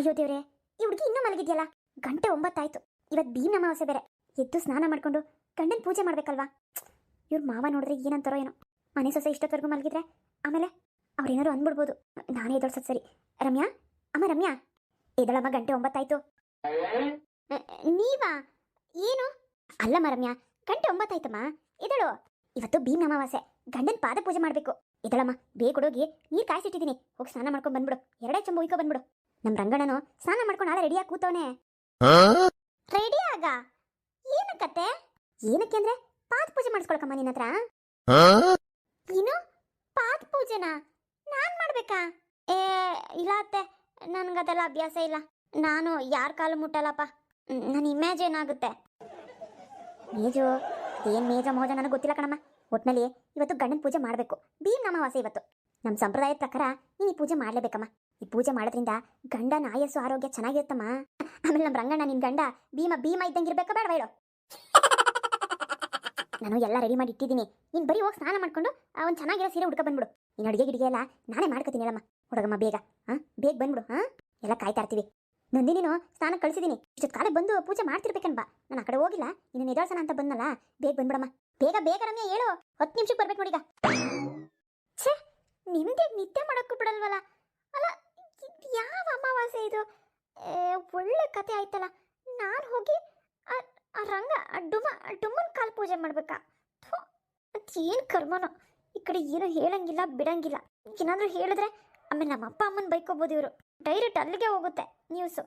ಅಯ್ಯೋ ದೇವ್ರೆ, ಈ ಹುಡುಗಿ ಇನ್ನೂ ಮಲಗಿದ್ಯಲ್ಲ? ಗಂಟೆ ಒಂಬತ್ತಾಯ್ತು. ಇವತ್ತು ಭೀಮ್ ಅಮಾವಾಸ್ಯೆ ಬೇರೆ. ಎದ್ದು ಸ್ನಾನ ಮಾಡ್ಕೊಂಡು ಗಂಡನ ಪೂಜೆ ಮಾಡ್ಬೇಕಲ್ವಾ? ಇವ್ರ ಮಾವ ನೋಡಿದ್ರೆ ಏನಂತಾರೋ ಏನೋ. ಮನೆ ಸೊಸೆ ಇಷ್ಟೊತ್ತವರೆಗೂ ಮಲಗಿದ್ರೆ ಆಮೇಲೆ ಅವ್ರೇನಾರು ಅಂದ್ಬಿಡ್ಬೋದು. ನಾನೇ ಎದೊಳ್ಸೋದು ಸರಿ. ರಮ್ಯಾ? ಅಮ್ಮ ರಮ್ಯಾ? ಎದಳಮ್ಮ ಗಂಟೆ ಒಂಬತ್ತಾಯ್ತು. ನೀವಾ? ಏನು? ಅಲ್ಲಮ್ಮ ರಮ್ಯಾ, ಗಂಟೆ ಒಂಬತ್ತಾಯ್ತಮ್ಮ. ಎದಳು? ಇವತ್ತು ಭೀಮ್ ಅಮಾವಾಸ್ಯೆ. ಗಂಡನ ಪಾದ ಪೂಜೆ ಮಾಡಬೇಕು. ಎದಳಮ್ಮ, ಬೇಗ ಹುಡುಗಿ ನೀರು ಕಾಯಿಸಿಟ್ಟಿದ್ದೀನಿ. ಹೋಗಿ ಸ್ನಾನ ಮಾಡ್ಕೊಂಡು ಬಂದ್ಬಿಡು. ಎರಡೇ ಚಂಬ ಉಯ್ಕೊ ಬಂದ್ಬಿಡು. ನಮ್ಮ ರಂಗಣ್ಣನು ಸ್ನಾನ ಮಾಡ್ಕೊಂಡು ನಾಳೆ ರೆಡಿಯಾಗಿ ಕೂತವನೆ. ರೆಡಿಯಾಗ ಆಗ? ಕತೆ? ಏನಕ್ಕೆ ಅಂದ್ರೆ ಪಾದ ಪೂಜೆ ಮಾಡಿಸ್ಕೊಳಕಮ್ಮ ನಿನ್ನ ಹತ್ರ. ಏನು? ಪಾದ ಪೂಜೆನಾ? ನಾನ್ ಮಾಡ್ಬೇಕಾ? ಏ ಇಲ್ಲ ಅತ್ತೆ ನನ್ಗದೆಲ್ಲ ಅಭ್ಯಾಸ ಇಲ್ಲ. ನಾನು ಯಾರ ಕಾಲು ಮುಟ್ಟಲ್ಲಪ್ಪ. ನನ್ನ ಇಮೇಜ್ ಏನಾಗುತ್ತೆ? ಮೇಜು ಏನ್ ಮೇಜ ಮೋಜ ನನಗೆ ಗೊತ್ತಿಲ್ಲ ಕಣಮ್ಮ. ಒಟ್ನಲ್ಲಿ ಇವತ್ತು ಗಂಡನ ಪೂಜೆ ಮಾಡಬೇಕು. ಭೀಮ್ ಅಮಾವಾಸ್ಯೆ ಇವತ್ತು. ನಮ್ಮ ಸಂಪ್ರದಾಯದ ಪ್ರಕಾರ ನೀನು ಈ ಪೂಜೆ ಮಾಡಲೇಬೇಕಮ್ಮ. ಈ ಪೂಜೆ ಮಾಡೋದ್ರಿಂದ ಗಂಡನ ಆಯಸ್ಸು, ಆರೋಗ್ಯ ಚೆನ್ನಾಗಿರುತ್ತಮ್ಮ. ಆಮೇಲೆ ನಮ್ಮ ರಂಗಣ್ಣ, ನಿನ್ ಗಂಡ ಭೀಮ ಭೀಮ ಇದ್ದಂಗೆ ಇರ್ಬೇಕಾ ಬೇಡ ಬೇಡ ನಾನು ಎಲ್ಲ ರೆಡಿ ಮಾಡಿ ಇಟ್ಟಿದ್ದೀನಿ. ನೀನು ಬರೀ ಹೋಗಿ ಸ್ನಾನ ಮಾಡ್ಕೊಂಡು ಒಂದು ಚೆನ್ನಾಗಿರೋ ಸೀರೆ ಹುಡ್ಕ ಬಂದ್ಬಿಡು. ನೀನು ಅಡುಗೆ ಗಿಡಿಗೆ ಎಲ್ಲ ನಾನೇ ಮಾಡ್ಕೊತೀನಿ ಹೇಳಮ್ಮ. ಹುಡುಗಮ್ಮ, ಬೇಗ. ಹಾಂ ಬೇಗ ಬಂದ್ಬಿಡು ಹಾಂ ಎಲ್ಲ ಕಾಯ್ತಾ ಇರ್ತೀವಿ. ನಂದಿನಿನು ಸ್ನಾನ ಕಳಿಸಿದ್ದೀನಿ ಇಷ್ಟೊತ್ತು ಕಾಲ ಬಂದು ಪೂಜೆ ಮಾಡ್ತಿರ್ಬೇಕನ್ಬಾ ನಾನು ಆ ಕಡೆ ಹೋಗಿಲ್ಲ. ನೀನು ನಿದಾಳ್ಸನ ಅಂತ ಬಂದಲ್ಲ ಬೇಗ ಬಂದ್ಬಿಡಮ್ಮ. ಬೇಗ ಬೇಗ ರಮ್ಯ ಹೇಳು. ಹತ್ತು ನಿಮಿಷಕ್ಕೆ ಬರ್ಬೇಕು ನೋಡಿಗ ಛೇ ನಿಮ್ಗೆ ನಿತ್ಯ ಮಾಡೋಕ್ಕೂ ಬಿಡಲ್ವಲ್ಲ ಯಾವ ಅಮಾವಾಸ್ಯೆ ಇದು? ಒಳ್ಳೆ ಕತೆ ಆಯ್ತಲ್ಲ. ನಾನು ಹೋಗಿ ರಂಗ ಡುಮ ಡುಮ್ಮನ್ ಕಾಲ್ ಪೂಜೆ ಮಾಡ್ಬೇಕಾ? ಏನು ಕರ್ಮನೋ. ಈ ಕಡೆ ಏನು ಹೇಳಂಗಿಲ್ಲ, ಬಿಡಂಗಿಲ್ಲ. ಏನಾದರೂ ಹೇಳಿದ್ರೆ ಆಮೇಲೆ ನಮ್ಮ ಅಪ್ಪ ಅಮ್ಮನ ಬೈಕೋಬೋದು ಇವರು. ಡೈರೆಕ್ಟ್ ಅಲ್ಲಿಗೆ ಹೋಗುತ್ತೆ ನ್ಯೂಸು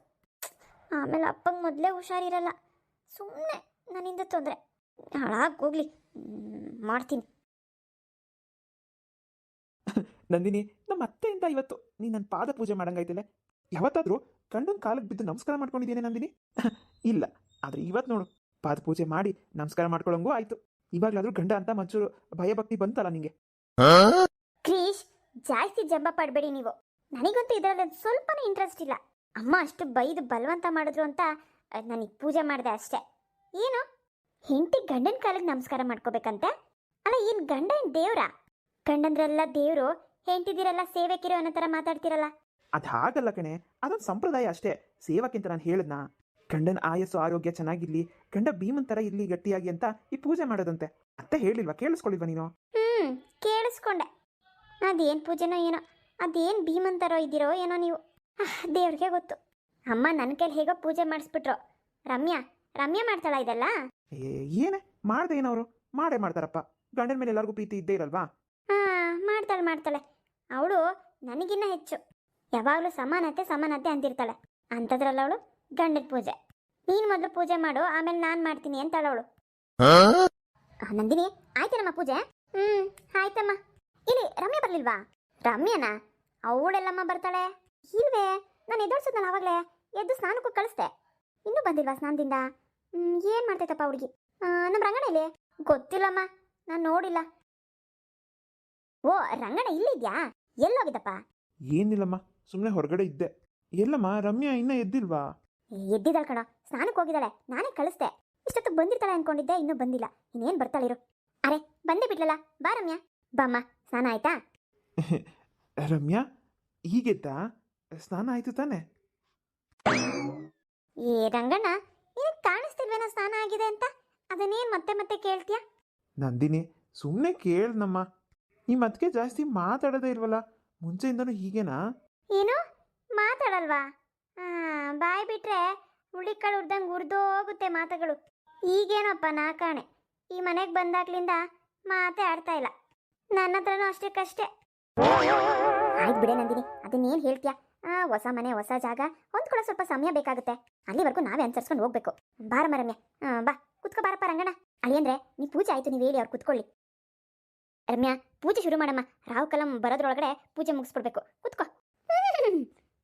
ಆಮೇಲೆ ಅಪ್ಪಂಗೆ ಮೊದಲೇ ಹುಷಾರಿರಲ್ಲ ಸುಮ್ಮನೆ ನನ್ನಿಂದ ತೊಂದರೆ. ಹಾಳಾಗಿ ಹೋಗ್ಲಿ. ಮಾಡ್ತೀನಿ. ನಂದಿನಿ ನಮ್ಮ ಅತ್ತೆಯಿಂದ ಇವತ್ತು ನೀ ನನ್ನ ಪಾದ ಪೂಜೆ ಮಾಡಂಗಾಯ್ತಿಲ್ಲ? ಯಾವತ್ತಾದ್ರೂ ಗಂಡನ ಕಾಲಕ್ಕೆ ಬಿದ್ದು ನಮಸ್ಕಾರ ಮಾಡ್ಕೊಂಡಿದ್ದೇನೆ ನಂದಿನಿ? ಇಲ್ಲ ಆದ್ರೆ ಇವತ್ತು ನೋಡು ಪಾದ ಪೂಜೆ ಮಾಡಿ ನಮಸ್ಕಾರ ಮಾಡ್ಕೊಳಂಗೂ ಆಯ್ತು. ಇವಾಗ್ಲಾದ್ರೂ ಗಂಡ ಅಂತ ಮಂಚೂರು ಭಯಭಕ್ತಿ ಬಂತಲ್ಲ ನಿಂಗೆ? ಕ್ರೀಶ್ ಜಾಸ್ತಿ ಜಂಬ ಪಡಬೇಡಿ ನೀವು. ನನಗಂತೂ ಇದರಲ್ಲಿ ಸ್ವಲ್ಪನೂ ಇಂಟ್ರೆಸ್ಟ್ ಇಲ್ಲ. ಅಮ್ಮ ಅಷ್ಟು ಬೈದು ಬಲವಂತ ಮಾಡಿದ್ರು ಅಂತ ನನಗೆ ಪೂಜೆ ಮಾಡಿದೆ ಅಷ್ಟೇ. ಏನು? ಹೆಂಡತಿ ಗಂಡನ ಕಾಲಿಗೆ ನಮಸ್ಕಾರ ಮಾಡ್ಕೋಬೇಕಂತೆ? ಅಲ್ಲ ಏನು ಗಂಡ ಏನು ದೇವ್ರಾ? ಗಂಡಂದ್ರೆಲ್ಲ ದೇವರು ಸೇವೆ ಸೇವೆಕಿರೋ ಅನ್ನೋ ಥರ ಮಾತಾಡ್ತಿರಲ್ಲ. ಅದು ಹಾಗಲ್ಲ ಕಣೆ ಅದೊಂದು ಸಂಪ್ರದಾಯ ಅಷ್ಟೇ. ಸೇವಕ್ಕಿಂತ ನಾನು ಹೇಳದ್ನ? ಗಂಡನ ಆಯಸ್ಸು ಆರೋಗ್ಯ ಚೆನ್ನಾಗಿರ್ಲಿ ಗಂಡ ಭೀಮನ್ ಥರ ಇರ್ಲಿ ಗಟ್ಟಿಯಾಗಿ ಅಂತ ಈ ಪೂಜೆ ಮಾಡೋದಂತೆ. ಅಂತ ಹೇಳಿಲ್ವಾ ಕೇಳಿಸ್ಕೊಳ್ಳಿಲ್ವಾ ನೀನು? ಹ್ಮ್ ಕೇಳಿಸ್ಕೊಂಡೆ. ಅದೇನ್ ಪೂಜೆನೋ ಏನೋ ಅದೇನ್ ಭೀಮಂತರೋ ಇದ್ದೀರೋ ಏನೋ ನೀವು. ಆಹ್, ದೇವ್ರಿಗೆ ಗೊತ್ತು. ಅಮ್ಮ ನನ್ನ ಕೈಲಿ ಹೇಗೋ ಪೂಜೆ ಮಾಡಿಸ್ಬಿಟ್ರು. ರಮ್ಯಾ ರಮ್ಯಾ ಮಾಡ್ತಾಳ ಇದೆಲ್ಲ? ಏ ಏನೇ ಮಾಡ್ದೆ ಅವರು ಮಾಡೇ ಮಾಡ್ತಾರಪ್ಪ. ಗಂಡನ ಮೇಲೆ ಎಲ್ಲರಿಗೂ ಪ್ರೀತಿ ಇದ್ದೇ ಇರಲ್ವಾ? ಹಾ ಮಾಡ್ತಾಳೆ ಮಾಡ್ತಾಳೆ. ಅವಳು ನನಗಿನ್ನ ಹೆಚ್ಚು. ಯಾವಾಗಲೂ ಸಮಾನತೆ ಸಮಾನತೆ ಅಂತಿರ್ತಾಳೆ. ಅಂಥದ್ರಲ್ಲ ಅವಳು ಗಂಡದ ಪೂಜೆ. ನೀನ್ ಮೊದಲು ಪೂಜೆ ಮಾಡು ಆಮೇಲೆ ನಾನ್ ಮಾಡ್ತೀನಿ ಅಂತಾಳ ಅವಳು. ನಂದಿನಿ ಆಯ್ತೇನಮ್ಮ ಪೂಜೆ? ಹ್ಮ್ ಆಯ್ತಮ್ಮ. ಇಲ್ಲಿ ರಮ್ಯ ಬರಲಿಲ್ವಾ? ರಮ್ಯಾನಾ? ಅವಳೆಲ್ಲಮ್ಮ ಬರ್ತಾಳೆ? ಇಲ್ವೇ? ನಾನು ಎದ್ದೋಡ್ಸದ್ನಲ್ಲ ಆವಾಗಲೇ ಎದ್ದು ಸ್ನಾನಕ್ಕೂ ಕಳಿಸ್ದೆ. ಇನ್ನೂ ಬಂದಿಲ್ವಾ ಸ್ನಾನದಿಂದ? ಹ್ಮ್, ಏನ್ ಮಾಡ್ತೈತಪ್ಪ ಹುಡುಗಿ? ನಮ್ಮ ರಂಗಣ ಇಲ್ಲಿ? ಗೊತ್ತಿಲ್ಲಮ್ಮ. ನಾನ್ ನೋಡಿಲ್ಲ. ಓ ರಂಗಣ ಇಲ್ಲಿದ್ಯಾ? ಎಲ್ಲೋಗಿದಪ್ಪ ಏನಿಲ್ಲಮ್ಮ ಸುಮ್ಮನೆ ಹೊರಗಡೆ ಇದ್ದೆ. ಎಲ್ಲಮ್ಮ ರಮ್ಯಾ ಇನ್ನ ಎದ್ದಿಲ್ವಾ? ಎದ್ದಿದ್ದಾಳೆ ಕಣ. ಸ್ನಾನಕ್ಕೆ ಹೋಗಿದ್ದಾಳೆ. ನಾನೇ ಕಳಿಸ್ದೆ. ಇಷ್ಟೊತ್ತು ಬಂದಿರ್ತಾಳೆ ಅನ್ಕೊಂಡಿದ್ದೆ ಇನ್ನೂ ಬಂದಿಲ್ಲ. ಇನ್ನೇನು ಬರ್ತಾಳಿರು ಅರೆ ಬಂದೇ ಬಿಡ್ಲಲ್ಲ ಬಾ ರಮ್ಯಾ. ಬಾಮ್ಮ ಸ್ನಾನ ಆಯ್ತಾ? ರಮ್ಯಾ ಈಗೆದ್ದಾ ಸ್ನಾನ ಆಯ್ತು ತಾನೆ? ಏ ರಂಗಣ್ಣ ನಿನಗೆ ಕಾಣಿಸ್ತಿಲ್ವೇನೋ ಸ್ನಾನ ಆಗಿದೆ ಅಂತ? ಅದನ್ನೇನು ಮತ್ತೆ ಮತ್ತೆ ಕೇಳ್ತೀಯ? ನಂದಿನಿ ಸುಮ್ಮನೆ ಕೇಳ್ನಮ್ಮ. ನಿಮ್ಮ ಅದಕ್ಕೆ ಜಾಸ್ತಿ ಮಾತಾಡೋದೇ ಇಲ್ವಲ್ಲ? ಮುಂಚೆಯಿಂದನೂ ಹೀಗೇನಾ? ಏನು? ಮಾತಾಡಲ್ವಾ? ಬಾಯ್ ಬಿಟ್ರೆ ಹುಳಿಕಾಳು ಉರ್ದಂಗೆ ಉರ್ದೋಗುತ್ತೆ ಮಾತುಗಳು. ಈಗೇನಪ್ಪ ನಾ ಕಾಣೆ ಈ ಮನೆಗೆ ಬಂದಾಗ್ಲಿಂದ ಮಾತೇ ಆಡ್ತಾ ಇಲ್ಲ. ನನ್ನ ಹತ್ರನೂ ಅಷ್ಟಕ್ಕಷ್ಟೇ ಆಯ್ತು ಬಿಡೆ ನಂದಿನಿ, ಅದನ್ನೇನು ಹೇಳ್ತೀಯಾ? ಹೊಸ ಮನೆ, ಹೊಸ ಜಾಗ ಹೊಂದ್ಕೊಳ್ಳೋ ಸ್ವಲ್ಪ ಸಮಯ ಬೇಕಾಗುತ್ತೆ. ಅಲ್ಲಿವರೆಗೂ ನಾವೇ ಅನುಸರಿಸ್ಕೊಂಡು ಹೋಗ್ಬೇಕು. ಬಾರ ರಮ್ಯ ಬಾ, ಕುತ್ಕೋ ಬಾರಪ್ಪ ರಂಗಣ್ಣ. ಅಳಿಯಂದ್ರೆ, ನೀ ಪೂಜೆ ಆಯ್ತು, ನೀವು ಹೇಳಿ ಅವ್ರು ಕುತ್ಕೊಳ್ಳಿ. ರಮ್ಯಾ, ಪೂಜೆ ಶುರು ಮಾಡಮ್ಮ. ರಾವ್ ಕಲಂ ಬರೋದ್ರೊಳಗಡೆ ಪೂಜೆ ಮುಗಿಸ್ಬಿಡ್ಬೇಕು. ಕುತ್ಕೋ.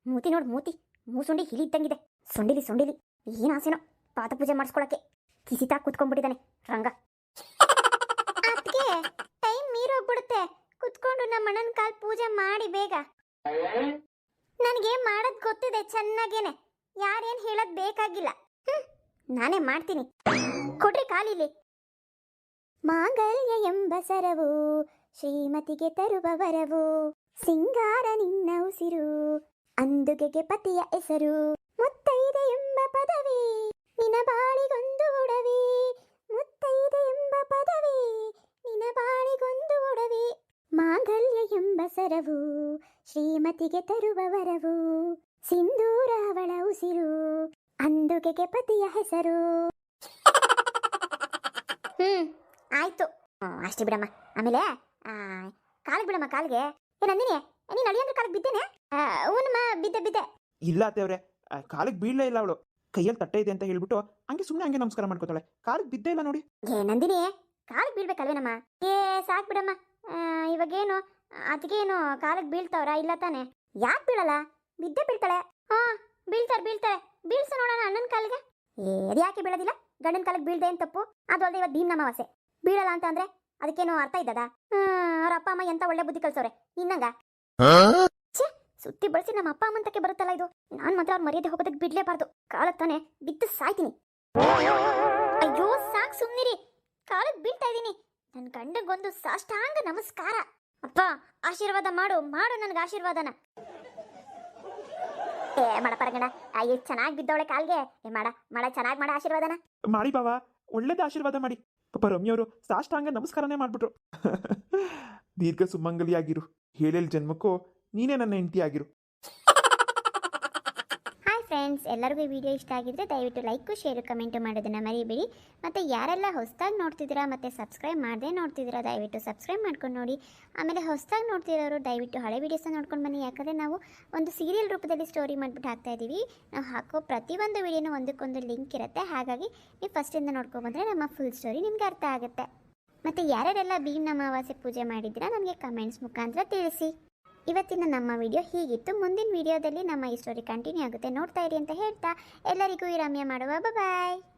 ಮೂತಿ ನೋಡು ಮೂತಿ. ಮೂಸುಂಡಿ ಹಿಲಿ ಇದ್ದಂಗಿದೆ. ಸುಂಡಿಲಿ ಸುಂಡಿಲಿ. ಏನು ಆಸೆನೋ. ಪಾದ ಪೂಜೆ ಮಾಡಿಸ್ಕೊಳಕ್ಕೆ. ಕಿಸಿತಾ ಕುತ್ಕೊಂಡ್ಬಿಟ್ಟಿದ್ದಾನೆ ರಂಗ. ಅದಕ್ಕೆ ಟೈಮ್ ಮೀರೋಗ್ಬಿಡುತ್ತೆ. ಕುತ್ಕೊಂಡು ನಮ್ಮ ಅಣ್ಣನ ಕಾಲ್ ಪೂಜೆ ಮಾಡಿ ಬೇಗ. ನನಗೆ ಮಾಡೋದ್ ಗೊತ್ತಿದೆ ಚೆನ್ನಾಗೇನೆ. ಯಾರೇನ್ ಹೇಳೋದ್ ಬೇಕಾಗಿಲ್ಲ. ನಾನೇ ಮಾಡ್ತೀನಿ. ಕೊಡ್ರಿ ಕಾಲಿಲಿ ಮಾಂಗಲ್ಯ ಎಂಬ ಸರವು ಶ್ರೀಮತಿಗೆ ತರುವ ವರವು ಸಿಂಗಾರ ನಿನ್ನ ಉಸಿರು, ಅಂದುಗೆಗೆ ಪತಿಯ ಹೆಸರು. ಮುತ್ತೈದೆ ಎಂಬ ಪದವಿ ನಿನ ಬಾಳಿಗೊಂದು ಉಡವಿ ಮುತ್ತೈದೆ ಎಂಬ ಪದವಿ ನಿನ ಬಾಳಿಗೊಂದು ಉಡವಿ ಮಾಂಗಲ್ಯ ಎಂಬ ಸರವು ಶ್ರೀಮತಿಗೆ ತರುವ ವರವು ಸಿಂಧೂರ ಅವಳ ಉಸಿರು, ಅಂದುಗೆಗೆ ಪತಿಯ ಹೆಸರು. ಹ್ಮ್. ಆಯ್ತು. ಅಷ್ಟೇ ಬಿಡಮ್ಮ. ಆಮೇಲೆ ಆ, ಕಾಲಿಗೆ ಬಿಡಮ್ಮ ಕಾಲಿಗೆ. ಏ ನಂದಿನಿ ನೀನು ಅಳಿಯಂದ್ರೆ ಕಾಲಿಗೆ ಬಿದ್ದೇನೆ? ಹ್ಞೂನಮ್ಮ ಬಿದ್ದೆ ಬಿದ್ದೆ. ಇಲ್ಲ ಅತ್ತೇವ್ರೆ ಕಾಲಿಗೆ ಬೀಳಲೇ ಇಲ್ಲ ಅವಳು. ಕೈಯಲ್ಲಿ ತಟ್ಟೆ ಇದೆ ಅಂತ ಹೇಳ್ಬಿಟ್ಟು ಹಂಗೆ ಸುಮ್ಮನೆ ಹಂಗೆ ನಮಸ್ಕಾರ ಮಾಡ್ಕೋತಾಳೆ. ಕಾಲಿಗೆ ಬಿದ್ದೇ ಇಲ್ಲ ನೋಡಿ. ಏ ನಂದಿನಿ ಕಾಲಿಗೆ ಬೀಳ್ಬೇಕಲ್ವೇನಮ್ಮ? ಏ ಸಾಕ್ ಬಿಡಮ್ಮ. ಇವಾಗೇನು ಅದಕ್ಕೇನು ಕಾಲಿಗೆ ಬೀಳ್ತಾವ್ರ? ಇಲ್ಲ ತಾನೆ. ಯಾಕೆ ಬೀಳಲ್ಲ? ಬಿದ್ದೆ ಬೀಳ್ತಾಳೆ. ಹಾ ಬೀಳ್ತಾರೆ ಬೀಳ್ತಾರೆ ಬೀಳ್ಸ ನೋಡೋಣ ಅಣ್ಣನ ಕಾಲಿಗೆ. ಏ ಅದ್ಯಾಕೆ ಬೀಳೋದಿಲ್ಲ? ಗಂಡನ ಕಾಲಿಗೆ ಬೀಳ್ದೆ ಅಂತ ತಪ್ಪು? ಅದು ಅಲ್ಲದೆ ಇವತ್ತು ಭೀಮ್ ಬೀಳಲ್ಲ ಅಂತ ಅಂದ್ರೆ ಅದಕ್ಕೇನೋ ಅರ್ಥ ಇದ್ದದ? ಅವ್ರ ಅಪ್ಪ ಅಮ್ಮ ಎಂತ ಒಳ್ಳೆ ಬುದ್ಧಿ ಕಲ್ಸವ್ರೆ? ನಿನ್ನಂಗ? ಛೆ, ಸುತ್ತಿ ಬಳಸಿ ನಮ್ಮ ಅಪ್ಪ ಅಮ್ಮಂತಕ್ಕೆ ಬರುತ್ತಲ್ಲ ಇದು. ನಾನ್ ಮಾತ್ರ ಅವ್ರ ಮರ್ಯಾದೆ ಹೋಗೋದಕ್ಕೆ ಬಿಡ್ಲೇಬಾರ್ದು. ಕಾಲಕ್ಕೆ ತಾನೆ ಬಿದ್ದು ಸಾಯ್ತೀನಿ. ಅಯ್ಯೋ ಸಾಕ್ ಸುಮ್ನಿರಿ. ಕಾಲಕ್ಕೆ ಬೀಳ್ತಾ ಇದ್ದೀನಿ. ನನ್ನ ಗಂಡಗೊಂದು ಸಾಷ್ಟಾಂಗ ನಮಸ್ಕಾರ. ಅಪ್ಪ ಆಶೀರ್ವಾದ ಮಾಡು. ಮಾಡು ನನಗೆ ಆಶೀರ್ವಾದನ. ಏ ಮಾಡ ಪರಗಣ. ಅಯ್ಯೋ ಚೆನ್ನಾಗಿ ಬಿದ್ದವಳೆ ಕಾಲ್ಗೆ. ಏ ಮಾಡ. ಮಾಡ ಚೆನ್ನಾಗಿ ಮಾಡ ಆಶೀರ್ವಾದನ. ಮಾಡಿ ಬಾವ. ಒಳ್ಳೇದ ಆಶೀರ್ವಾದ ಮಾಡಿ. ಪಾಪ ರಮ್ಯವರು ಸಾಷ್ಟಾಂಗ ನಮಸ್ಕಾರನೇ ಮಾಡಿಬಿಟ್ರು. ದೀರ್ಘ ಸುಮಂಗಲಿಯಾಗಿರು. ಹೇಳೇಳ್ ಜನ್ಮಕ್ಕೂ ನೀನೇ ನನ್ನ ಹೆಂಡತಿ ಆಗಿರು ಫ್ರೆಂಡ್ಸ್ ಎಲ್ಲರಿಗೂ ಈ ವಿಡಿಯೋ ಇಷ್ಟ ಆಗಿದ್ರೆ ದಯವಿಟ್ಟು ಲೈಕು ಶೇರು ಕಮೆಂಟು ಮಾಡೋದನ್ನು ಮರಿಬೇಡಿ. ಮತ್ತು ಯಾರೆಲ್ಲ ಹೊಸದಾಗಿ ನೋಡ್ತಿದ್ದೀರಾ ಮತ್ತು ಸಬ್ಸ್ಕ್ರೈಬ್ ಮಾಡದೇ ನೋಡ್ತಿದ್ದೀರಾ, ದಯವಿಟ್ಟು ಸಬ್ಸ್ಕ್ರೈಬ್ ಮಾಡ್ಕೊಂಡು ನೋಡಿ. ಆಮೇಲೆ ಹೊಸದಾಗಿ ನೋಡ್ತಿರೋರು ದಯವಿಟ್ಟು ಹಳೆ ವೀಡಿಯೋಸ್ನ ನೋಡ್ಕೊಂಡು ಬನ್ನಿ. ಯಾಕಂದರೆ ನಾವು ಒಂದು ಸೀರಿಯಲ್ ರೂಪದಲ್ಲಿ ಸ್ಟೋರಿ ಮಾಡಿಬಿಟ್ಟು ಹಾಕ್ತಾ ಇದ್ದೀವಿ. ನಾವು ಹಾಕೋ ಪ್ರತಿಯೊಂದು ವಿಡಿಯೋನೂ ಒಂದಕ್ಕೊಂದು ಲಿಂಕ್ ಇರುತ್ತೆ. ಹಾಗಾಗಿ ನೀವು ಫಸ್ಟಿಂದ ನೋಡ್ಕೊಂಡ್ಬಂದರೆ ನಮ್ಮ ಫುಲ್ ಸ್ಟೋರಿ ನಿಮ್ಗೆ ಅರ್ಥ ಆಗುತ್ತೆ. ಮತ್ತು ಯಾರ್ಯಾರೆಲ್ಲ ಭೀಮ್ ಅಮಾವಾಸ್ಯೆ ಪೂಜೆ ಮಾಡಿದ್ದೀರಾ ನಮಗೆ ಕಮೆಂಟ್ಸ್ ಮುಖಾಂತರ ತಿಳಿಸಿ. ಇವತ್ತಿನ ನಮ್ಮ ವಿಡಿಯೋ ಹೀಗಿತ್ತು. ಮುಂದಿನ ವಿಡಿಯೋದಲ್ಲಿ ನಮ್ಮ ಈ ಸ್ಟೋರಿ ಕಂಟಿನ್ಯೂ ಆಗುತ್ತೆ. ನೋಡ್ತಾ ಇರಿ ಅಂತ ಹೇಳ್ತಾ ಎಲ್ಲರಿಗೂ ಈ ರಮ್ಯ ಮಾಡುವ. ಬಾಯ್